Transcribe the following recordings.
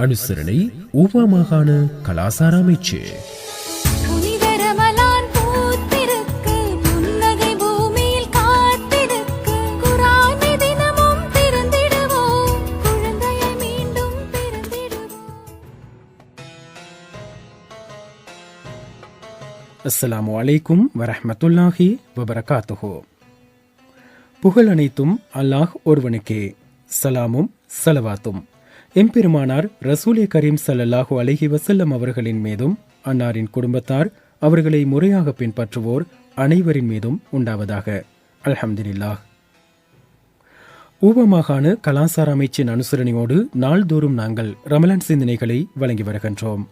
அனுசரணை ஊவா மாகாண கலாசார அமைச்சு. அஸ்ஸலாமு அலைக்கும் வரஹ்மத்துல்லாஹி வபரகாத்துஹு. புகழ் அனைத்தும் அல்லாஹ் ஒருவனுக்கே. சலாமும் சலவாத்தும். எம்பெருமானார் ரசூலே கரீம் சல்லல்லாஹு அலஹி வசல்லம் அவர்களின் மீதும் அன்னாரின் குடும்பத்தார் அவர்களை முறையாக பின்பற்றுவோர் அனைவரின் மீதும் உண்டாவதாக. அல்ஹம்துலில்லாஹ். ஊபமாகாண கலாசார அமைச்சின் அனுசரணையோடு நாள்தோறும் நாங்கள் ரமலான் சிந்தனைகளை வழங்கி வருகின்றோம்.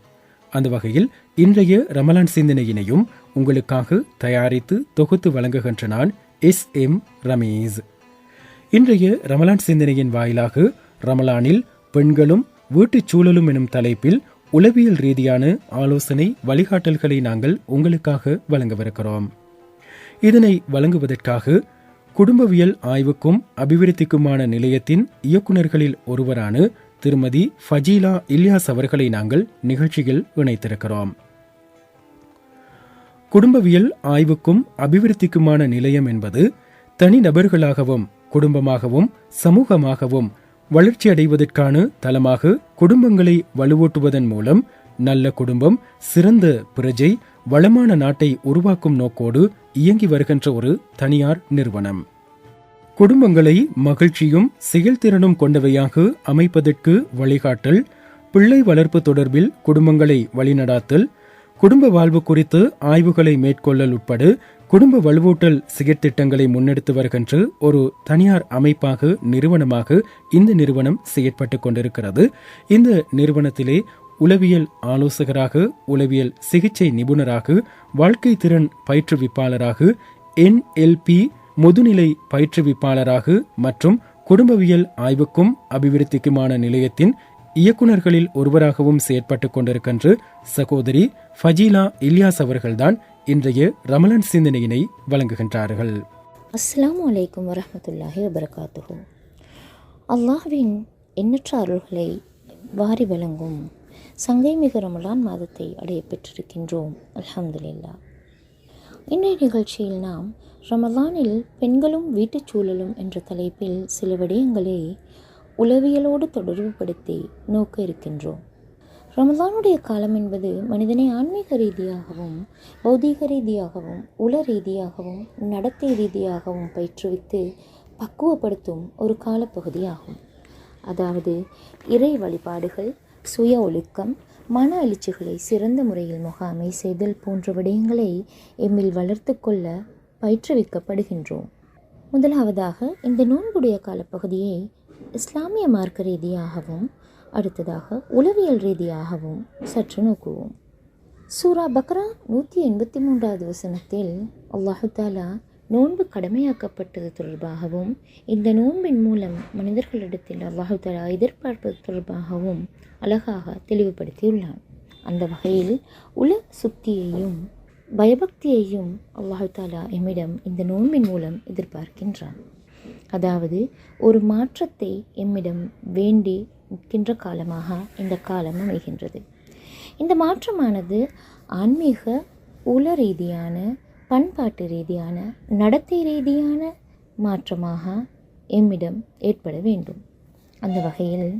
அந்த வகையில் இன்றைய ரமலான் சிந்தனையினையும் உங்களுக்காக தயாரித்து தொகுத்து வழங்குகின்ற நான் எஸ் எம் ரமேஸ். இன்றைய ரமலான் சிந்தனையின் வாயிலாக ரமலானில் பெண்களும் வீட்டுச் சூழலும் எனும் தலைப்பில் உளவியல் ரீதியான ஆலோசனை வழிகாட்டல்களை நாங்கள் உங்களுக்காக வழங்கவிருக்கிறோம். இதனை வழங்குவதற்காக குடும்பவியல் ஆய்வுக்கும் அபிவிருத்திக்குமான நிலையத்தின் இயக்குநர்களில் ஒருவரான திருமதி ஃபஜீலா இல்யாஸ் அவர்களை நாங்கள் நிகழ்ச்சியில் இணைத்திருக்கிறோம். குடும்பவியல் ஆய்வுக்கும் அபிவிருத்திக்குமான நிலையம் என்பது தனிநபர்களாகவும் குடும்பமாகவும் சமூகமாகவும் வளர்ச்சியடைவதற்கான தளமாக குடும்பங்களை வலுவூட்டுவதன் மூலம் நல்ல குடும்பம் சிறந்த பிரஜை வளமான நாட்டை உருவாக்கும் நோக்கோடு இயங்கி வருகின்ற ஒரு தனியார் நிறுவனம். குடும்பங்களை மகிழ்ச்சியும் செயல்திறனும் கொண்டவையாக அமைப்பதற்கு வழிகாட்டல் பிள்ளை வளர்ப்பு தொடர்பில் குடும்பங்களை வழிநடாத்தல் குடும்ப வாழ்வு குறித்து ஆய்வுகளை மேற்கொள்ளல் உட்பட குடும்ப வலுவூட்டல் செயற்திட்டங்களை முன்னெடுத்து வருகின்ற ஒரு தனியார் அமைப்பாக நிறுவனமாக இந்த நிறுவனம் செயற்பட்டு கொண்டிருக்கிறது. இந்த நிறுவனத்திலே உளவியல் ஆலோசகராக உளவியல் சிகிச்சை நிபுணராக வாழ்க்கை திறன் பயிற்றுவிப்பாளராக என்எல்பி முதுநிலை பயிற்றுவிப்பாளராக மற்றும் குடும்பவியல் ஆய்வுக்கும் அபிவிருத்திக்குமான நிலையத்தின் இயக்குநர்களில் ஒருவராகவும் செயற்பட்டுக் கொண்டிருக்கின்ற சகோதரி ஃபஜீலா இல்யாஸ் அவர்கள்தான் இன்றைய ரமலான் சிந்தனையினை வழங்குகின்றார்கள். அஸ்லாம் அலைக்கும் வரமத்துல்லாஹி வபரகாத்துஹு. அல்லாஹ்வின் எண்ணற்ற அருள்களை வாரி வழங்கும் சங்கை மிகு ரமலான் மாதத்தை அடைய பெற்றிருக்கின்றோம். அலமதுல்லா இன்றைய நிகழ்ச்சியில் நாம் ரமலானில் பெண்களும் வீட்டுச் சூழலும் என்ற தலைப்பில் சில விடயங்களை உளவியலோடு தொடர்புபடுத்தி நோக்க இருக்கின்றோம். ரமலானுடைய காலம் என்பது மனிதனை ஆன்மீக ரீதியாகவும் பௌதீக ரீதியாகவும் உல ரீதியாகவும் நடத்தை ரீதியாகவும் பயிற்றுவித்து பக்குவப்படுத்தும் ஒரு காலப்பகுதியாகும். அதாவது இறை வழிபாடுகள் சுய ஒழுக்கம் மன எழுச்சிகளை சிறந்த முறையில் முகாமை செய்தல் போன்ற விடயங்களை எம்மில் வளர்த்து கொள்ள பயிற்றுவிக்கப்படுகின்றோம். முதலாவதாக இந்த நோன்புடைய காலப்பகுதியை இஸ்லாமிய மார்க்க ரீதியாகவும் அடுத்ததாக உளவியல் ரீதியாகவும் சற்று நோக்குவோம். சூரா பக்ரா நூற்றி எண்பத்தி மூன்றாவது வசனத்தில் அல்லாஹு தாலா நோன்பு கடமையாக்கப்பட்டது தொடர்பாகவும் இந்த நோன்பின் மூலம் மனிதர்களிடத்தில் அல்லாஹு தாலா எதிர்பார்ப்பது தொடர்பாகவும் அழகாக தெளிவுபடுத்தியுள்ளான். அந்த வகையில் உல சுக்தியையும் பயபக்தியையும் அல்லாஹுதாலா எம்மிடம் இந்த நோன்பின் மூலம் எதிர்பார்க்கின்றான். அதாவது ஒரு மாற்றத்தை எம்மிடம் வேண்டி நிற்கின்ற காலமாக இந்த காலம் அமைகின்றது. இந்த மாற்றமானது ஆன்மீக உல ரீதியான பண்பாட்டு ரீதியான நடத்தை ரீதியான மாற்றமாக எம்மிடம் ஏற்பட வேண்டும். அந்த வகையில்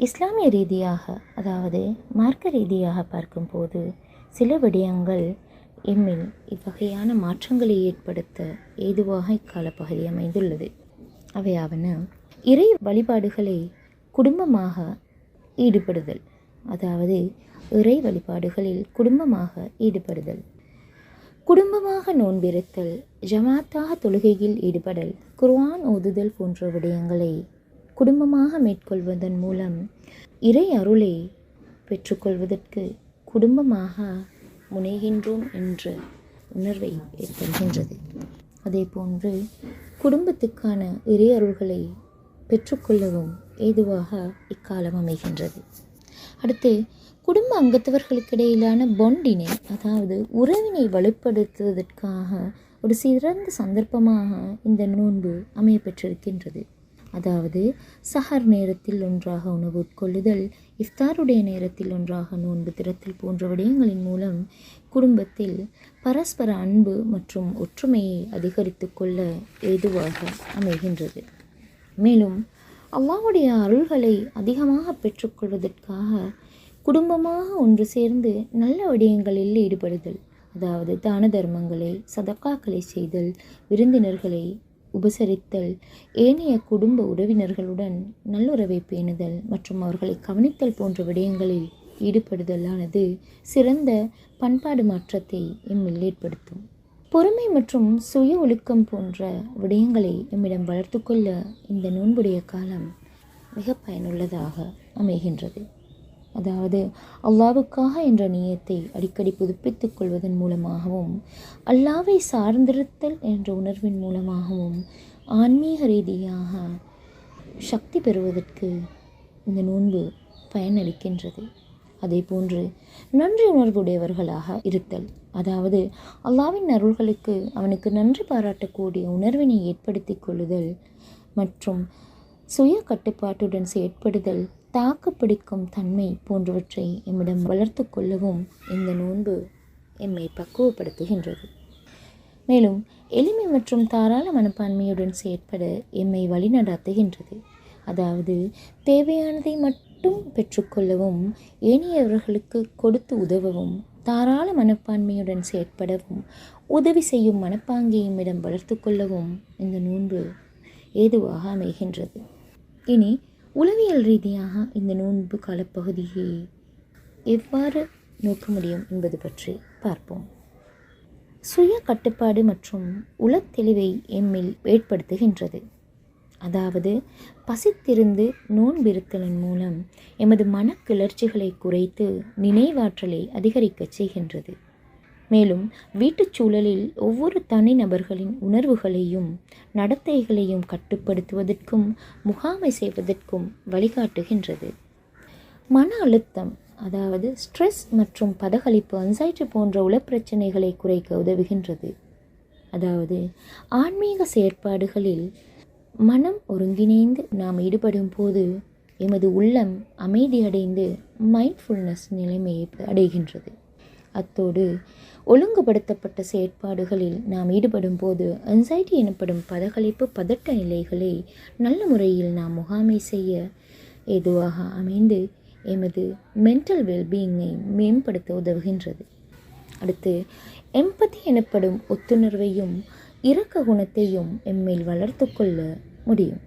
இஸ்லாமிய ரீதியாக அதாவது மார்க்க ரீதியாக பார்க்கும்போது சில விடயங்கள் எம்மில் இவ்வகையான மாற்றங்களை ஏற்படுத்த ஏதுவாக இக்காலப்பகுதி அமைந்துள்ளது. அவையாவன இறை வழிபாடுகளை குடும்பமாக ஈடுபடுதல். அதாவது இறை வழிபாடுகளில் குடும்பமாக ஈடுபடுதல். குடும்பமாக நோன்பிருத்தல் ஜமாத்தாக தொழுகையில் ஈடுபடல் குர்ஆன் ஓதுதல் போன்ற விடயங்களை குடும்பமாக மேற்கொள்வதன் மூலம் இறை அருளை பெற்றுக்கொள்வதற்கு குடும்பமாக முனைகின்றோம் என்ற உணர்வை ஏற்படுகின்றது. அதே போன்று குடும்பத்துக்கான இறை அருள்களை பெற்றுக்கொள்ளவும் ஏதுவாக இக்காலம் அமைகின்றது. அடுத்து குடும்ப அங்கத்தவர்களுக்கிடையிலான பொண்டினை அதாவது உறவினை வலுப்படுத்துவதற்காக ஒரு சிறந்த சந்தர்ப்பமாக இந்த நோன்பு அமையப்பெற்றிருக்கின்றது. அதாவது சஹர் நேரத்தில் ஒன்றாக உணவு உட்கொள்ளுதல் இஃப்தாருடைய நேரத்தில் ஒன்றாக நோன்பு திறத்தல் போன்ற விடயங்களின் மூலம் குடும்பத்தில் பரஸ்பர அன்பு மற்றும் ஒற்றுமையை அதிகரித்து கொள்ள ஏதுவாக அமைகின்றது. மேலும் அல்லாவுடைய அருள்களை அதிகமாக பெற்றுக்கொள்வதற்காக குடும்பமாக ஒன்று சேர்ந்து நல்ல விடயங்களில் ஈடுபடுதல் அதாவது தான தர்மங்களை சதக்காக்களை செய்தல் விருந்தினர்களை உபசரித்தல் ஏனைய குடும்ப உறவினர்களுடன் நல்லுறவை பேணுதல் மற்றும் அவர்களை கவனித்தல் போன்ற விடயங்களில் ஈடுபடுதலானது சிறந்த பண்பாடு மாற்றத்தை எம்மில் ஏற்படுத்தும். பொறுமை மற்றும் சுய ஒழுக்கம் போன்ற விடயங்களை நம்மிடம் வளர்த்துக்கொள்ள இந்த நோன்புடைய காலம் மிக பயனுள்ளதாக அமைகின்றது. அதாவது அல்லாவுக்காக என்ற நியத்தை அடிக்கடி புதுப்பித்துக் கொள்வதன் மூலமாகவும் அல்லாவை சார்ந்திருத்தல் என்ற உணர்வின் மூலமாகவும் ஆன்மீக ரீதியாக சக்தி பெறுவதற்கு இந்த நோன்பு பயனளிக்கின்றது. அதே போன்று நன்றி உணர்வுடையவர்களாக இருத்தல். அதாவது அல்லாவின் அருள்களுக்கு அவனுக்கு நன்றி பாராட்டக்கூடிய உணர்வினை ஏற்படுத்திக் கொள்ளுதல் மற்றும் சுய கட்டுப்பாட்டுடன் செயற்படுதல் தாக்குப்பிடிக்கும் தன்மை போன்றவற்றை எம்மிடம் வளர்த்து கொள்ளவும் இந்த நோன்பு எம்மை பக்குவப்படுத்துகின்றது. மேலும் எளிமை மற்றும் தாராள மனப்பான்மையுடன் செயற்பட எம்மை வழிநடாத்துகின்றது. அதாவது தேவையானதை மட்டும் பெற்றுக்கொள்ளவும் ஏனையவர்களுக்கு கொடுத்து உதவவும் தாராள மனப்பான்மையுடன் செயற்படவும் உதவி செய்யும் மனப்பாங்கையும் இடம் வளர்த்து கொள்ளவும் இந்த நோன்பு ஏதுவாக அமைகின்றது. இனி உளவியல் ரீதியாக இந்த நோன்பு காலப்பகுதியை எவ்வாறு நோக்க முடியும் என்பது பற்றி பார்ப்போம். சுய கட்டுப்பாடு மற்றும் உளத்தெளிவை எம்மில் ஏற்படுத்துகின்றது. அதாவது பசித்திருந்து நோன்பிருத்தலின் மூலம் எமது மனக்கிளர்ச்சிகளை குறைத்து நினைவாற்றலை அதிகரிக்கச் செய்கின்றது. மேலும் வீட்டுச் சூழலில் ஒவ்வொரு தனிநபர்களின் உணர்வுகளையும் நடத்தைகளையும் கட்டுப்படுத்துவதற்கும் முகாமை செய்வதற்கும் வழிகாட்டுகின்றது. மன அழுத்தம் அதாவது ஸ்ட்ரெஸ் மற்றும் பதகளிப்பு அன்சைட்டி போன்ற உளப்பிரச்சனைகளை குறைக்க உதவுகின்றது. அதாவது ஆன்மீக செயற்பாடுகளில் மனம் ஒருங்கிணைந்து நாம் ஈடுபடும் போது எமது உள்ளம் அமைதியடைந்து மைண்ட்ஃபுல்னஸ் நிலைமையை அடைகின்றது. அத்தோடு ஒழுங்குபடுத்தப்பட்ட செயற்பாடுகளில் நாம் ஈடுபடும் போது அன்சைட்டி எனப்படும் பதகளிப்பு பதட்ட நிலைகளை நல்ல முறையில் நாம் முகாமை செய்ய ஏதுவாக அமைந்து எமது மென்டல் வெல்பீயிங்கை மேம்படுத்த உதவுகின்றது. அடுத்து எம்பதி எனப்படும் ஒத்துணர்வையும் இரக்க குணத்தையும் எம்மேல் வளர்த்து கொள்ள முடியும்.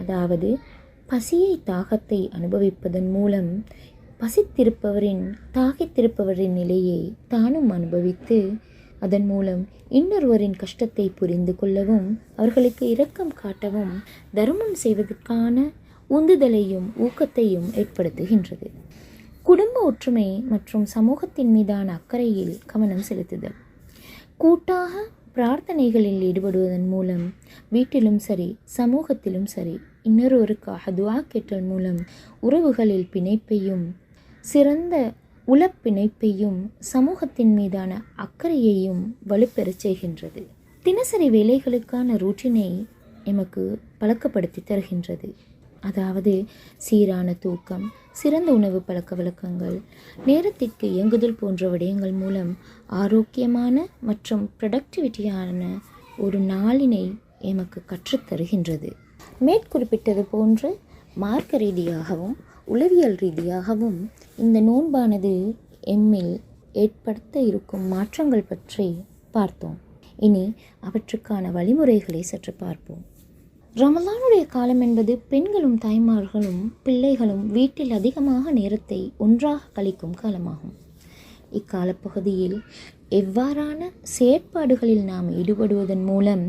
அதாவது பசியை தாகத்தை அனுபவிப்பதன் மூலம் பசித்திருப்பவரின் தாகித்திருப்பவரின் நிலையை தானும் அனுபவித்து அதன் மூலம் இன்னொருவரின் கஷ்டத்தை புரிந்து கொள்ளவும் அவர்களுக்கு இரக்கம் காட்டவும் தர்மம் செய்வதற்கான உந்துதலையும் ஊக்கத்தையும் ஏற்படுத்துகின்றது. குடும்ப ஒற்றுமை மற்றும் சமூகத்தின் மீதான அக்கறையில் கவனம் செலுத்துதல். கூட்டாக பிரார்த்தனைகளில் ஈடுபடுவதன் மூலம் வீட்டிலும் சரி சமூகத்திலும் சரி இன்னொருவருக்காக துவா கேட்டல் மூலம் உறவுகளில் பிணைப்பையும் சிறந்த உளப்பிணைப்பையும் சமூகத்தின் மீதான அக்கறையையும் வலுப்பெறச் செய்கின்றது. தினசரி வேலைகளுக்கான ரூட்டினை எமக்கு பழக்கப்படுத்தி தருகின்றது. அதாவது சீரான தூக்கம் சிறந்த உணவு பழக்க வழக்கங்கள். நேரத்திற்கு இயங்குதல் போன்ற விடயங்கள் மூலம் ஆரோக்கியமான மற்றும் ப்ரொடக்டிவிட்டியான ஒரு நாளினை எமக்கு கற்றுத்தருகின்றது. மேற்குறிப்பிட்டது போன்று மார்க்க ரீதியாகவும் உளவியல் ரீதியாகவும் இந்த நோன்பானது எம்மில் ஏற்படுத்த இருக்கும் மாற்றங்கள் பற்றி பார்த்தோம். இனி அவற்றுக்கான வழிமுறைகளை சற்று பார்ப்போம். ரமலானுடைய காலம் என்பது பெண்களும் தாய்மார்களும் பிள்ளைகளும் வீட்டில் அதிகமாக நேரத்தை ஒன்றாக கழிக்கும் காலமாகும். இக்காலப்பகுதியில் எவ்வாறான செயற்பாடுகளில் நாம் ஈடுபடுவதன் மூலம்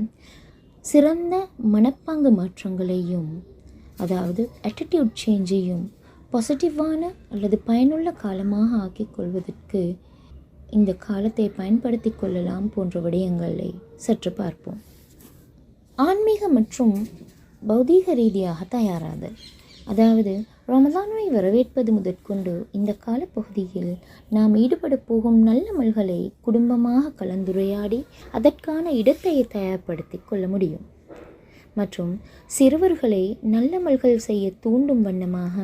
சிறந்த மனப்பாங்கு மாற்றங்களையும் அதாவது ஆட்டிடியூட் சேஞ்சையும் பாசிட்டிவான அல்லது பயனுள்ள காலமாக ஆக்கிக் கொள்வதற்கு இந்த காலத்தை பயன்படுத்தி கொள்ளலாம் போன்ற விடயங்களை சற்று பார்ப்போம். ஆன்மீக மற்றும் பௌதீக ரீதியாக தயாராதல். அதாவது ரமதானை வரவேற்பது முதற்கொண்டு இந்த காலப்பகுதியில் நாம் ஈடுபட போகும் நல்லமல்களை குடும்பமாக கலந்துரையாடி அதற்கான இடத்தை தயார்படுத்தி கொள்ள முடியும். மற்றும் சிறுவர்களை நல்ல அமல்கள் செய்ய தூண்டும் வண்ணமாக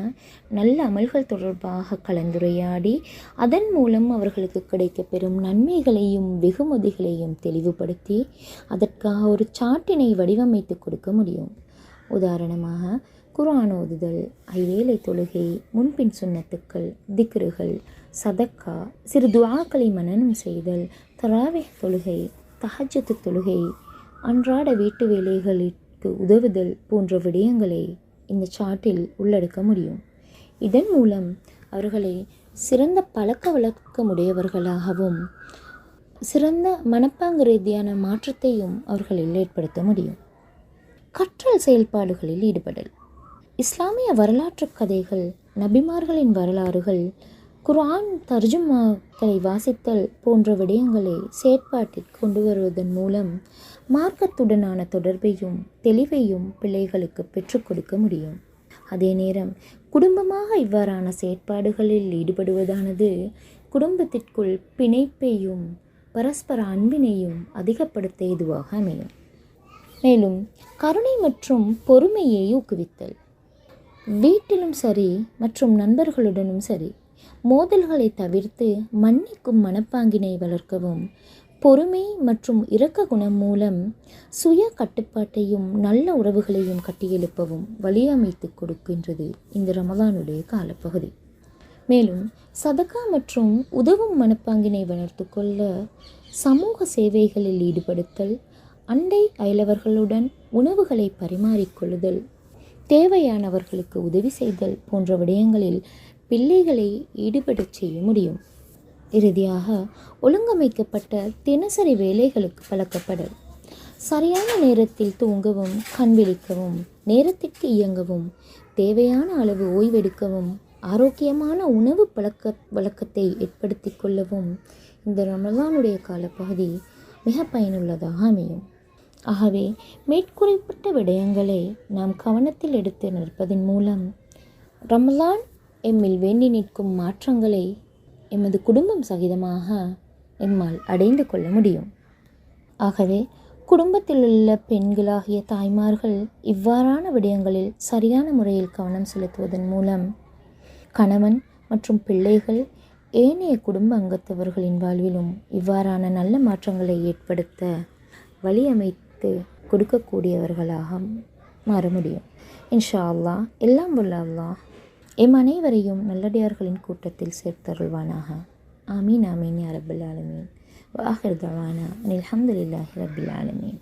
நல்ல அமல்கள் தொடர்பாக கலந்துரையாடி அதன் மூலம் அவர்களுக்கு கிடைக்கப்பெறும் நன்மைகளையும் வெகுமதிகளையும் தெளிவுபடுத்தி அதற்காக ஒரு சாட்டினை வடிவமைத்து கொடுக்க முடியும். உதாரணமாக குரான் ஓதுதல் ஐவேளை தொழுகை முன்பின் சுன்னத்துக்கள் திக்ருகள் சதக்கா சிறு துவாக்களை மனனம் செய்தல் தராவே தொழுகை தஹஜத்து தொழுகை அன்றாட வீட்டு வேலைகளில் வேலைகளுக்கு உதவுதல் போன்ற விடயங்களை இந்த சாட்டில் உள்ளடக்க முடியும். இதன் மூலம் அவர்களை சிறந்த பழக்க வழக்கமுடையவர்களாகவும் சிறந்த மனப்பாங்கு ரீதியான மாற்றத்தையும் அவர்களில் ஏற்படுத்த முடியும். கற்றல் செயல்பாடுகளில் ஈடுபடல். இஸ்லாமிய வரலாற்று கதைகள் நபிமார்களின் வரலாறுகள் குரான் தர்ஜுமாக்களை வாசித்தல் போன்ற விடயங்களை செயற்பாட்டில் கொண்டு வருவதன் மூலம் மார்க்கத்துடனான தொடர்பையும் தெளிவையும் பிள்ளைகளுக்கு பெற்றுக் கொடுக்க முடியும். அதே நேரம் குடும்பமாக இவ்வாறான செயற்பாடுகளில் ஈடுபடுவதானது குடும்பத்திற்குள் பிணைப்பையும் பரஸ்பர அன்பினையும் அதிகப்படுத்த ஏதுவாக அமையும். மேலும் கருணை மற்றும் பொறுமையை ஊக்குவித்தல். வீட்டிலும் சரி மற்றும் நண்பர்களுடனும் சரி மோதல்களை தவிர்த்து மன்னிக்கும் மனப்பாங்கினை வளர்க்கவும் பொறுமை மற்றும் இரக்க குணம் மூலம் சுய கட்டுப்பாட்டையும் நல்ல உறவுகளையும் கட்டியெழுப்பவும் வழியமைத்து கொடுக்கின்றது இந்த ரமதானுடைய காலப்பகுதி. மேலும் சதகா மற்றும் உதவும் மனப்பாங்கினை வளர்த்து கொள்ள சமூக சேவைகளில் ஈடுபடுத்தல் அண்டை அயலவர்களுடன் உணவுகளை பரிமாறிக்கொள்ளுதல் தேவையானவர்களுக்கு உதவி செய்தல் போன்ற விடயங்களில் பிள்ளைகளை ஈடுபடச் செய்ய முடியும். இறுதியாக ஒழுங்கமைக்கப்பட்ட தினசரி வேலைகளுக்கு பழக்கப்படல் சரியான நேரத்தில் தூங்கவும் கண் விழிக்கவும் நேரத்திற்கு இயங்கவும் தேவையான அளவு ஓய்வெடுக்கவும் ஆரோக்கியமான உணவு பழக்க வழக்கத்தை ஏற்படுத்தி கொள்ளவும் இந்த ரமலானுடைய காலப்பகுதி மிக பயனுள்ளதாக அமையும். ஆகவே மேற்குறிப்பிட்ட விடயங்களை நாம் கவனத்தில் எடுத்து நிற்பதன் மூலம் ரமலான் எம்மில் வேண்டி நிற்கும் மாற்றங்களை எமது குடும்பம் சகிதமாக எம்மால் அடைந்து கொள்ள முடியும். ஆகவே குடும்பத்தில் உள்ள பெண்களாகிய தாய்மார்கள் இவ்வாறான விடயங்களில் சரியான முறையில் கவனம் செலுத்துவதன் மூலம் கணவன் மற்றும் பிள்ளைகள் ஏனைய குடும்ப அங்கத்தவர்களின் வாழ்விலும் இவ்வாறான நல்ல மாற்றங்களை ஏற்படுத்த வழியமைத்து கொடுக்கக்கூடியவர்களாக மாற முடியும். இன்ஷா அல்லா எல்லாம் உள்ள அல்லாஹ் எம் அனைவரையும் நல்லடியார்களின் கூட்டத்தில் சேர்த்தருள்வானாக. ஆமீன் ஆமீன் யா ரபுல் ஆலமீன். வாஹிர் தவானா. அல்ஹம்துலில்லாஹி ரபுல் ஆலமீன்.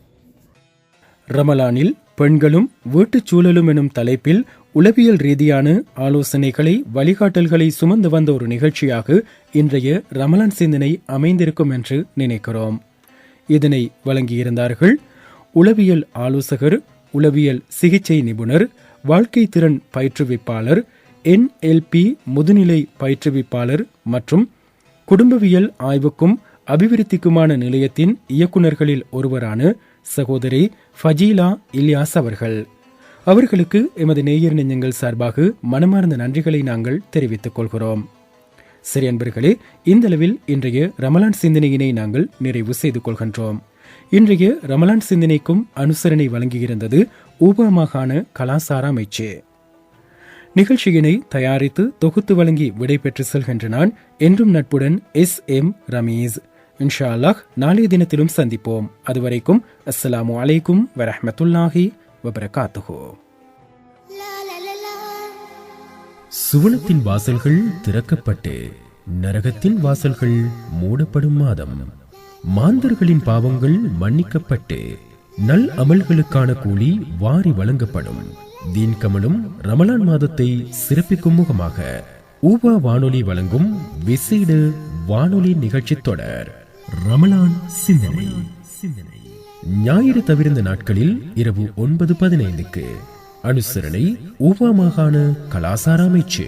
ரமலானில் பெண்களும் வீட்டுச் சூழலும் எனும் தலைப்பில் உளவியல் ரீதியான ஆலோசனைகளை வழிகாட்டல்களை சுமந்து வந்த ஒரு நிகழ்ச்சியாக இன்றைய ரமலான் சிந்தனை அமைந்திருக்கும் என்று நினைக்கிறோம். இதனை வழங்கியிருந்தார்கள் உளவியல் ஆலோசகர் உளவியல் சிகிச்சை நிபுணர் வாழ்க்கை திறன் பயிற்றுவிப்பாளர் என்எல்பி முதுநிலை பயிற்றுவிப்பாளர் மற்றும் குடும்பவியல் ஆய்வுக்கும் அபிவிருத்திக்குமான நிலையத்தின் இயக்குநர்களில் ஒருவரான சகோதரி ஃபஜீலா இல்யாஸ் அவர்கள். அவர்களுக்கு எமது நேயர் நெஞ்சங்கள் சார்பாக மனமார்ந்த நன்றிகளை நாங்கள் தெரிவித்துக் கொள்கிறோம். சரி அன்பர்களே இந்த அளவில் இன்றைய ரமலான் சிந்தனையினை நாங்கள் நிறைவு செய்து கொள்கின்றோம். இன்றைய ரமலான் சிந்தனைக்கும் அனுசரணை வழங்கியிருந்தது உபமாகாண மாகாண கலாசார அமைச்சு. நிகழ்ச்சியினை தயாரித்து தொகுத்து வழங்கி விடைபெற்று செல்கின்ற நான் என்றும் நட்புடன் எஸ் எம் ரமீஸ். இன்ஷா அல்லாஹ் நாளைய தினத்திலும் சந்திப்போம். அதுவரைக்கும் அஸ்ஸலாமு அலைக்கும் வரஹமத்துல்லாஹி வபரகாத்துஹோ. சுவனத்தின் வாசல்கள் திறக்கப்பட்டு நரகத்தின் வாசல்கள் மூடப்படும் மாதம். மாந்தர்களின் பாவங்கள் மன்னிக்கப்பட்டு நல் அமல்களுக்கான கூலி வாரி வழங்கப்படும். தீன் கமலும் ரமலான் மாதத்தை சிறப்பிக்கும் முகமாக ஊபா வானொலி வழங்கும் விசேட வானொலி நிகழ்ச்சி தொடர் ரமலான் சிந்தனை. சிந்தனை ஞாயிறு தவிர்ந்த நாட்களில் இரவு ஒன்பது பதினைந்துக்கு அனுசரணை ஊபா மாகாண கலாசார அமைச்சு.